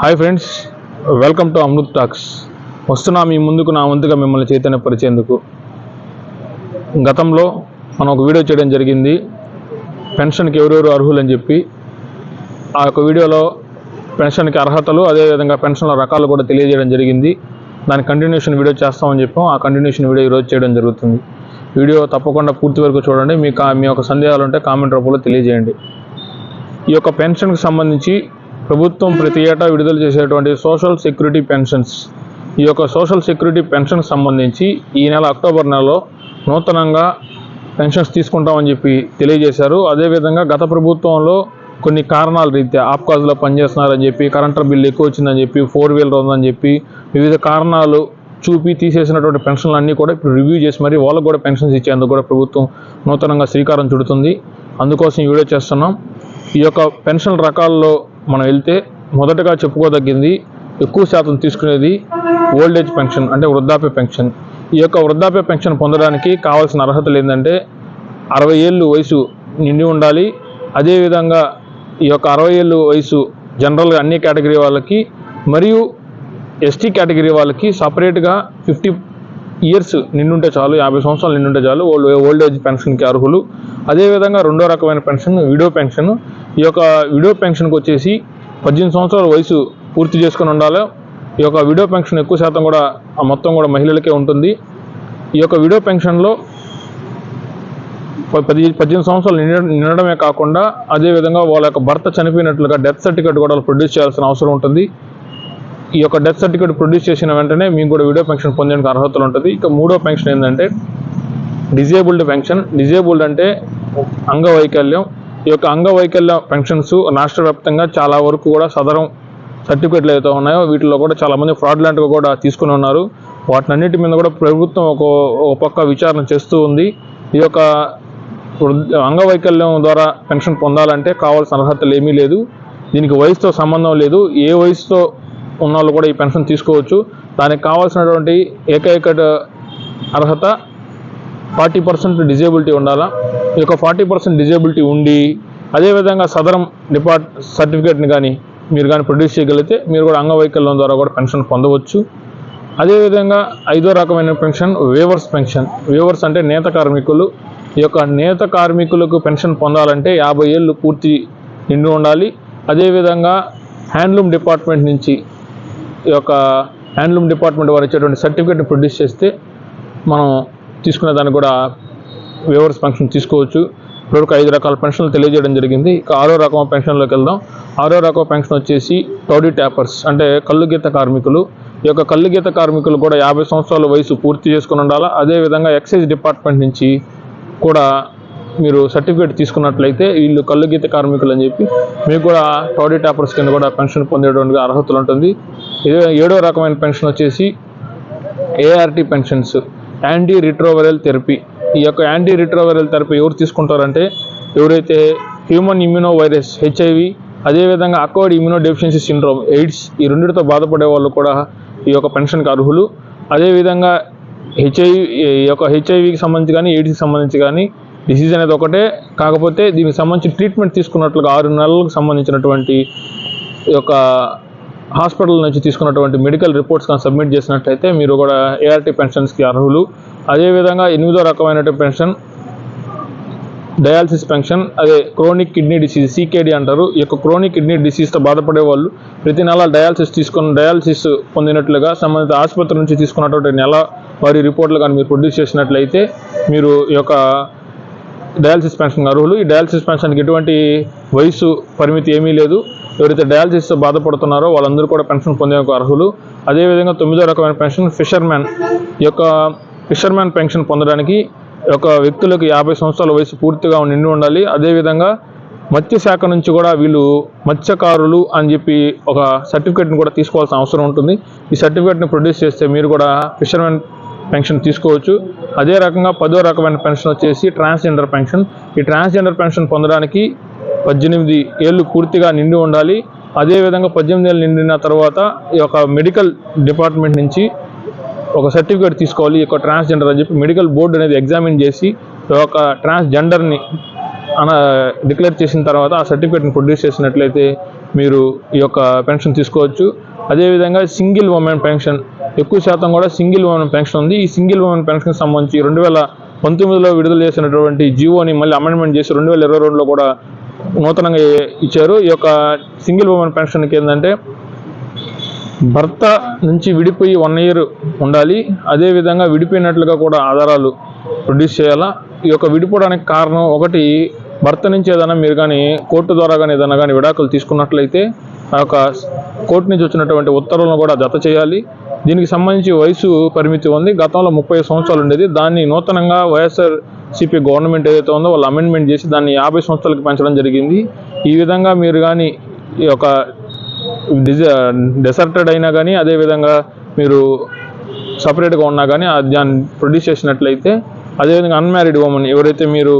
Hi friends welcome to Amrit talks వస్తున్నా మీ ముందుకు నా వంతుగా మిమ్మల్ని చైతన్యపరిచేందుకు. గతంలో మనం ఒక వీడియో చేయడం జరిగింది. పెన్షన్కి ఎవరెవరు అర్హులని చెప్పి ఆ యొక్క వీడియోలో పెన్షన్కి అర్హతలు అదేవిధంగా పెన్షన్ల రకాలు కూడా తెలియజేయడం జరిగింది. దాని కంటిన్యూషన్ వీడియో చేస్తామని చెప్పాం. ఆ కంటిన్యూషన్ వీడియో ఈరోజు చేయడం జరుగుతుంది. వీడియో తప్పకుండా పూర్తి వరకు చూడండి. మీ కా మీ యొక్క సందేహాలు ఉంటే కామెంట్ రూపంలో తెలియజేయండి. ఈ యొక్క పెన్షన్కి సంబంధించి ప్రభుత్వం ప్రతి ఏటా విడుదల చేసేటువంటి సోషల్ సెక్యూరిటీ పెన్షన్స్. ఈ యొక్క సోషల్ సెక్యూరిటీ పెన్షన్కి సంబంధించి ఈ నెల అక్టోబర్ నెలలో నూతనంగా పెన్షన్స్ తీసుకుంటామని చెప్పి తెలియజేశారు. అదేవిధంగా గత ప్రభుత్వంలో కొన్ని కారణాల రీత్యా ఆప్కాజ్లో పనిచేస్తున్నారని చెప్పి కరెంటు బిల్లు ఎక్కువ వచ్చిందని చెప్పి ఫోర్ వీలర్ ఉందని చెప్పి వివిధ కారణాలు చూపి తీసేసినటువంటి పెన్షన్లు అన్నీ కూడా ఇప్పుడు రివ్యూ చేసి మరి వాళ్ళకు కూడా పెన్షన్స్ ఇచ్చేందుకు కూడా ప్రభుత్వం నూతనంగా శ్రీకారం చుడుతుంది. అందుకోసం ఈ వీడియో చేస్తున్నాం. ఈ యొక్క పెన్షన్ రకాల్లో మనం వెళ్తే మొదటగా చెప్పుకోదగ్గింది ఎక్కువ శాతం తీసుకునేది ఓల్డ్ ఏజ్ పెన్షన్ అంటే వృద్ధాప్య పెన్షన్. ఈ యొక్క వృద్ధాప్య పెన్షన్ పొందడానికి కావాల్సిన అర్హతలు ఏంటంటే అరవై ఏళ్ళు వయసు నిండి ఉండాలి. అదేవిధంగా ఈ యొక్క అరవై ఏళ్ళు వయసు జనరల్గా అన్ని కేటగిరీ వాళ్ళకి మరియు ఎస్టీ కేటగిరీ వాళ్ళకి సపరేట్గా ఫిఫ్టీ ఇయర్స్ నిండుంటే చాలు యాభై సంవత్సరాలు నిండుంటే చాలు ఓల్డ్ ఓల్డ్ ఏజ్ పెన్షన్కి అర్హులు. అదేవిధంగా రెండో రకమైన పెన్షన్ విడో పెన్షన్. ఈ యొక్క విడో పెన్షన్కి వచ్చేసి పద్దెనిమిది సంవత్సరాల వయసు పూర్తి చేసుకొని ఉండాలి. ఈ యొక్క విడో పెన్షన్ ఎక్కువ శాతం కూడా ఆ మొత్తం కూడా మహిళలకే ఉంటుంది. ఈ యొక్క విడో పెన్షన్లో పది పద్దెనిమిది సంవత్సరాలు నిండ నిండడమే కాకుండా అదేవిధంగా వాళ్ళ యొక్క భర్త చనిపోయినట్లుగా డెత్ సర్టిఫికేట్ కూడా ప్రొడ్యూస్ చేయాల్సిన అవసరం ఉంటుంది. ఈ యొక్క డెత్ సర్టిఫికేట్ ప్రొడ్యూస్ చేసిన వెంటనే మీకు కూడా విడో పెన్షన్ పొందేందుకు అర్హతలు ఉంటుంది. ఇక మూడో పెన్షన్ ఏంటంటే డిజేబుల్డ్ పెన్షన్ డిజేబుల్డ్ అంటే అంగవైకల్యం. ఈ యొక్క అంగవైకల్య పెన్షన్స్ రాష్ట్ర వ్యాప్తంగా చాలా వరకు కూడా సదరం సర్టిఫికేట్లు అయితే ఉన్నాయో వీటిలో కూడా చాలామంది ఫ్రాడ్ లాంటివి కూడా తీసుకుని ఉన్నారు. వాటినన్నిటి మీద కూడా ప్రభుత్వం ఒక పక్క విచారణ చేస్తూ ఉంది. ఈ యొక్క అంగవైకల్యం ద్వారా పెన్షన్ పొందాలంటే కావాల్సిన అర్హతలు ఏమీ లేదు. దీనికి వయసుతో సంబంధం లేదు. ఏ వయసుతో ఉన్న వాళ్ళు కూడా ఈ పెన్షన్ తీసుకోవచ్చు. దానికి కావాల్సినటువంటి ఏకైక అర్హత ఫార్టీ పర్సెంట్ డిజేబిలిటీ ఉండాలా? ఈ యొక్క ఫార్టీ పర్సెంట్ డిజేబిలిటీ ఉండి అదేవిధంగా సదరం డిపార్ట్ సర్టిఫికేట్ని కానీ మీరు కానీ ప్రొడ్యూస్ చేయగలిగితే మీరు కూడా అంగవైకల్యం ద్వారా కూడా పెన్షన్ పొందవచ్చు. అదేవిధంగా ఐదో రకమైన పెన్షన్ వేవర్స్ పెన్షన్. వేవర్స్ అంటే నేత కార్మికులు. ఈ యొక్క నేత కార్మికులకు పెన్షన్ పొందాలంటే యాభై ఏళ్ళు పూర్తి నిండి ఉండాలి. అదేవిధంగా హ్యాండ్లూమ్ డిపార్ట్మెంట్ నుంచి ఈ యొక్క హ్యాండ్లూమ్ డిపార్ట్మెంట్ వారు ఇచ్చేటువంటి సర్టిఫికేట్ని ప్రొడ్యూస్ చేస్తే మనం తీసుకునే దానికి కూడా వేవర్స్ పెన్షన్ తీసుకోవచ్చు. ఇప్పటివరకు ఐదు రకాల పెన్షన్లు తెలియజేయడం జరిగింది. ఇక ఆరో రకం పెన్షన్లోకి వెళ్దాం. ఆరో రకం పెన్షన్ వచ్చేసి టౌడీ ట్యాపర్స్ అంటే కళ్ళు గీత కార్మికులు. ఈ యొక్క కళ్ళు గీత కార్మికులు కూడా యాభై సంవత్సరాల వయసు పూర్తి చేసుకుని ఉండాలా? అదేవిధంగా ఎక్సైజ్ డిపార్ట్మెంట్ నుంచి కూడా మీరు సర్టిఫికేట్ తీసుకున్నట్లయితే వీళ్ళు కళ్ళు గీత కార్మికులు అని చెప్పి మీకు కూడా టౌడీ టాపర్స్ కింద కూడా పెన్షన్ పొందేటువంటి అర్హతలు ఉంటుంది. ఇదే ఏడో రకమైన పెన్షన్ వచ్చేసి ART pensions anti retroviral therapy. ఈ యొక్క యాంటీ రిట్రోవరల్ థెరపీ ఎవరు తీసుకుంటారంటే ఎవరైతే హ్యూమన్ ఇమ్యూనో వైరస్ హెచ్ఐవి అదేవిధంగా acquired immuno deficiency syndrome AIDS ఈ రెండింటితో బాధపడే వాళ్ళు కూడా ఈ యొక్క పెన్షన్కి అర్హులు. అదేవిధంగా హెచ్ఐవి ఈ యొక్క హెచ్ఐవికి సంబంధించి కానీ ఎయిడ్స్కి సంబంధించి కానీ డిసీజ్ అనేది ఒకటే. కాకపోతే దీనికి సంబంధించి ట్రీట్మెంట్ తీసుకున్నట్లుగా ఆరు నెలలకు సంబంధించినటువంటి ఈ యొక్క హాస్పిటల్ నుంచి తీసుకున్నటువంటి మెడికల్ రిపోర్ట్స్ కానీ సబ్మిట్ చేసినట్లయితే మీరు కూడా ఏఆర్టీ పెన్షన్స్కి అర్హులు. అదేవిధంగా ఎనిమిదో రకమైన పెన్షన్ డయాలసిస్ పెన్షన్ అదే క్రోనిక్ కిడ్నీ డిసీజ్ సీకేడీ అంటారు. ఈ యొక్క క్రోనిక్ కిడ్నీ డిసీజ్తో బాధపడే వాళ్ళు ప్రతి నెల డయాలసిస్ తీసుకుని డయాలసిస్ పొందినట్లుగా సంబంధిత ఆసుపత్రి నుంచి తీసుకున్నటువంటి నెల వారి రిపోర్ట్లు కానీ మీరు ప్రొడ్యూస్ చేసినట్లయితే మీరు ఈ యొక్క డయాలసిస్ పెన్షన్ అర్హులు. ఈ డయాలసిస్ పెన్షన్కి ఎటువంటి వయసు పరిమితి ఏమీ లేదు. ఎవరైతే డయాలసిస్తో బాధపడుతున్నారో వాళ్ళందరూ కూడా పెన్షన్ పొందేందుకు అర్హులు. అదేవిధంగా తొమ్మిదో రకమైన పెన్షన్ ఫిషర్మ్యాన్ యొక్క ఫిషర్మ్యాన్ పెన్షన్ పొందడానికి ఒక యొక్క వ్యక్తులకు యాభై సంవత్సరాల వయసు పూర్తిగా నిండి ఉండాలి. అదేవిధంగా మత్స్య శాఖ నుంచి కూడా వీళ్ళు మత్స్యకారులు అని చెప్పి ఒక సర్టిఫికేట్ని కూడా తీసుకోవాల్సిన అవసరం ఉంటుంది. ఈ సర్టిఫికేట్ని ప్రొడ్యూస్ చేస్తే మీరు కూడా ఫిషర్మెన్ పెన్షన్ తీసుకోవచ్చు. అదే రకంగా పదో రకమైన పెన్షన్ వచ్చేసి ట్రాన్స్జెండర్ పెన్షన్. ఈ ట్రాన్స్జెండర్ పెన్షన్ పొందడానికి పద్దెనిమిది ఏళ్ళు పూర్తిగా నిండి ఉండాలి. అదేవిధంగా పద్దెనిమిది ఏళ్ళు నిండిన తర్వాత ఈ యొక్క మెడికల్ డిపార్ట్మెంట్ నుంచి ఒక సర్టిఫికేట్ తీసుకోవాలి. ఈ యొక్క ట్రాన్స్జెండర్ అని చెప్పి మెడికల్ బోర్డు అనేది ఎగ్జామిన్ చేసి ఒక ట్రాన్స్జెండర్ని డిక్లేర్ చేసిన తర్వాత ఆ సర్టిఫికేట్ని ప్రొడ్యూస్ చేసినట్లయితే మీరు ఈ యొక్క పెన్షన్ తీసుకోవచ్చు. అదేవిధంగా సింగిల్ ఉమెన్ పెన్షన్ ఎక్కువ శాతం కూడా సింగిల్ ఉమెన్ పెన్షన్ ఉంది. ఈ సింగిల్ ఉమెన్ పెన్షన్ సంబంధించి రెండు వేల పంతొమ్మిదిలో విడుదల చేసినటువంటి జియోని మళ్ళీ అమెండ్మెంట్ చేసి రెండు వేల ఇరవై రెండులో కూడా నూతనంగా ఇచ్చారు. ఈ యొక్క సింగిల్ ఉమెన్ పెన్షన్కి ఏంటంటే భర్త నుంచి విడిపోయి వన్ ఇయర్ ఉండాలి. అదేవిధంగా విడిపోయినట్లుగా కూడా ఆధారాలు ప్రొడ్యూస్ చేయాలా? ఈ యొక్క విడిపోవడానికి కారణం ఒకటి భర్త నుంచి ఏదైనా మీరు కానీ కోర్టు ద్వారా కానీ ఏదైనా కానీ విడాకులు తీసుకున్నట్లయితే ఆ యొక్క కోర్టు నుంచి వచ్చినటువంటి ఉత్తర్వులను కూడా జత చేయాలి. దీనికి సంబంధించి వయసు పరిమితి ఉంది. గతంలో ముప్పై సంవత్సరాలు ఉండేది. దాన్ని నూతనంగా వైఎస్ఆర్ సిపి గవర్నమెంట్ ఏదైతే ఉందో వాళ్ళు అమెండ్మెంట్ చేసి దాన్ని యాభై సంవత్సరాలకు పెంచడం జరిగింది. ఈ విధంగా మీరు కానీ ఈ యొక్క డిజ డెసర్టెడ్ అయినా కానీ అదేవిధంగా మీరు సపరేట్గా ఉన్నా కానీ దాన్ని ప్రొడ్యూస్ చేసినట్లయితే అదేవిధంగా అన్మ్యారీడ్ ఉమెన్ ఎవరైతే మీరు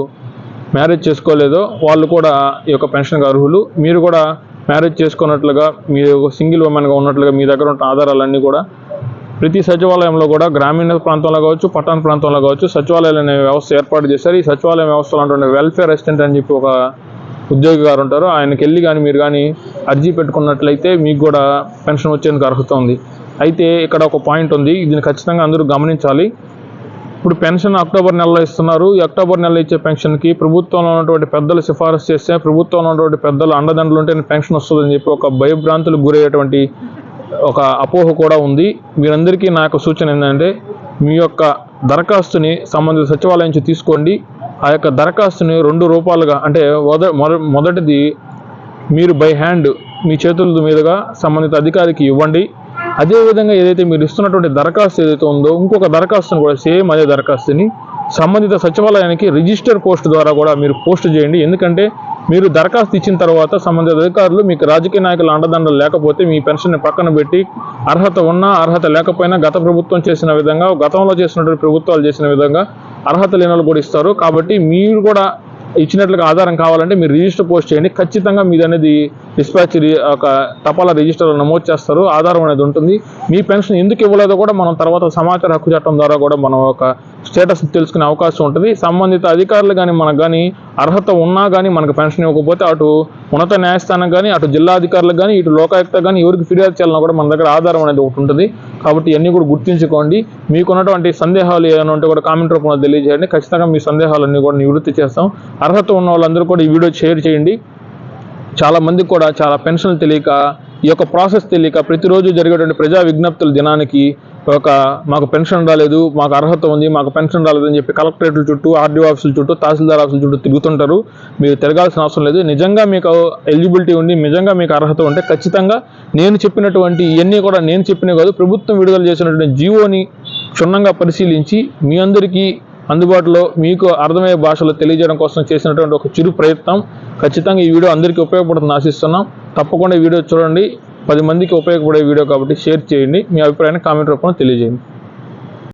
మ్యారేజ్ చేసుకోలేదో వాళ్ళు కూడా ఈ యొక్క పెన్షన్కి అర్హులు. మీరు కూడా మ్యారేజ్ చేసుకున్నట్లుగా మీరు సింగిల్ ఉమెన్గా ఉన్నట్లుగా మీ దగ్గర ఉన్న ఆధారాలన్నీ కూడా ప్రతి సచివాలయంలో కూడా గ్రామీణ ప్రాంతంలో కావచ్చు పట్టణ ప్రాంతంలో కావచ్చు సచివాలయాలు అనే వ్యవస్థ ఏర్పాటు చేశారు. ఈ సచివాలయం వ్యవస్థలో ఉన్నటువంటి వెల్ఫేర్ అసిస్టెంట్ అని చెప్పి ఒక ఉద్యోగి గారు ఉంటారు. ఆయనకి వెళ్ళి కానీ మీరు కానీ అర్జీ పెట్టుకున్నట్లయితే మీకు కూడా పెన్షన్ వచ్చేందుకు అర్హత ఉంది. అయితే ఇక్కడ ఒక పాయింట్ ఉంది. దీన్ని ఖచ్చితంగా అందరూ గమనించాలి. ఇప్పుడు పెన్షన్ అక్టోబర్ నెలలో ఇస్తున్నారు. ఈ అక్టోబర్ నెలలో ఇచ్చే పెన్షన్కి ప్రభుత్వంలో ఉన్నటువంటి పెద్దలు సిఫారసు చేస్తే ప్రభుత్వంలో ఉన్నటువంటి పెద్దలు అండదండలు ఉంటేనే పెన్షన్ వస్తుందని చెప్పి ఒక భయభ్రాంతులకు గురయ్యేటువంటి ఒక అపోహ కూడా ఉంది. మీరందరికీ నా యొక్క సూచన ఏంటంటే మీ యొక్క దరఖాస్తుని సంబంధిత సచివాలయం నుంచి తీసుకోండి. ఆ యొక్క దరఖాస్తుని రెండు రూపాలుగా అంటే మొద మొద- మొదటిది మీరు బై హ్యాండ్ మీ చేతుల మీదుగా సంబంధిత అధికారికి ఇవ్వండి. అదేవిధంగా ఏదైతే మీరు ఇస్తున్నటువంటి దరఖాస్తు ఏదైతే ఉందో ఇంకొక దరఖాస్తుని కూడా సేమ్ అదే దరఖాస్తుని సంబంధిత సచివాలయానికి రిజిస్టర్ పోస్ట్ ద్వారా కూడా మీరు పోస్ట్ చేయండి. ఎందుకంటే మీరు దరఖాస్తు ఇచ్చిన తర్వాత సంబంధిత అధికారులు మీకు రాజకీయ నాయకుల అండదండలు లేకపోతే మీ పెన్షన్ని పక్కన పెట్టి అర్హత ఉన్నా అర్హత లేకపోయినా గత ప్రభుత్వం చేసిన విధంగా గతంలో చేసినటువంటి ప్రభుత్వాలు చేసిన విధంగా అర్హత లేని కూడా ఇస్తారు. కాబట్టి మీరు కూడా ఇచ్చినట్లుగా ఆధారం కావాలంటే మీరు రిజిస్టర్ పోస్ట్ చేయండి. ఖచ్చితంగా మీది అనేది డిస్పాచ్ ఒక తపాలా రిజిస్టర్లో నమోదు చేస్తారు. ఆధారం అనేది ఉంటుంది. మీ పెన్షన్ ఎందుకు ఇవ్వలేదో కూడా మనం తర్వాత సమాచార హక్కు చట్టం ద్వారా కూడా మనం ఒక స్టేటస్ తెలుసుకునే అవకాశం ఉంటుంది. సంబంధిత అధికారులు కానీ మనకు కానీ అర్హత ఉన్నా కానీ మనకు పెన్షన్ ఇవ్వకపోతే అటు ఉన్నత న్యాయస్థానం కానీ అటు జిల్లా అధికారులకు కానీ ఇటు లోకాయుక్త కానీ ఎవరికి ఫిర్యాదు చేయాలన్నా కూడా మన దగ్గర ఆధారం అనేది ఒకటి ఉంటుంది. కాబట్టి ఇవన్నీ కూడా గుర్తుంచుకోండి. మీకున్నటువంటి సందేహాలు ఏమైనా ఉంటే కూడా కామెంట్ రూపంలో తెలియజేయండి. ఖచ్చితంగా మీ సందేహాలన్నీ కూడా నివృత్తి చేస్తాం. అర్హత ఉన్న వాళ్ళందరూ కూడా ఈ వీడియో షేర్ చేయండి. చాలా మందికి కూడా చాలా పెన్షన్లు తెలియక ఈ యొక్క ప్రాసెస్ తెలియక ప్రతిరోజు జరిగేటువంటి ప్రజా విజ్ఞప్తుల దినానికి ఒక మాకు పెన్షన్ రాలేదు మాకు అర్హత ఉంది మాకు పెన్షన్ రాలేదు అని చెప్పి కలెక్టరేట్ల చుట్టూ ఆర్డీఓ ఆఫీసుల చుట్టూ తహసీల్దార్ ఆఫీసుల చుట్టూ తిరుగుతుంటారు. మీరు తిరగాల్సిన అవసరం లేదు. నిజంగా మీకు ఎలిజిబిలిటీ ఉండి నిజంగా మీకు అర్హత ఉంటే ఖచ్చితంగా నేను చెప్పినటువంటి ఇవన్నీ కూడా నేను చెప్పినవి కాదు ప్రభుత్వం విడుదల చేసినటువంటి జీవోని క్షుణ్ణంగా పరిశీలించి మీ అందరికీ అందుబాటులో మీకు అర్థమయ్యే భాషలో తెలియజేయడం కోసం చేసినటువంటి ఒక చిరు ప్రయత్నం. ఖచ్చితంగా ఈ వీడియో అందరికీ ఉపయోగపడుతుంది ఆశిస్తున్నాం. తప్పకుండా ఈ వీడియో చూడండి. పది మందికి ఉపయోగపడే వీడియో కాబట్టి షేర్ చేయండి. మీ అభిప్రాయాన్ని కామెంట్ రూపంలో తెలియజేయండి.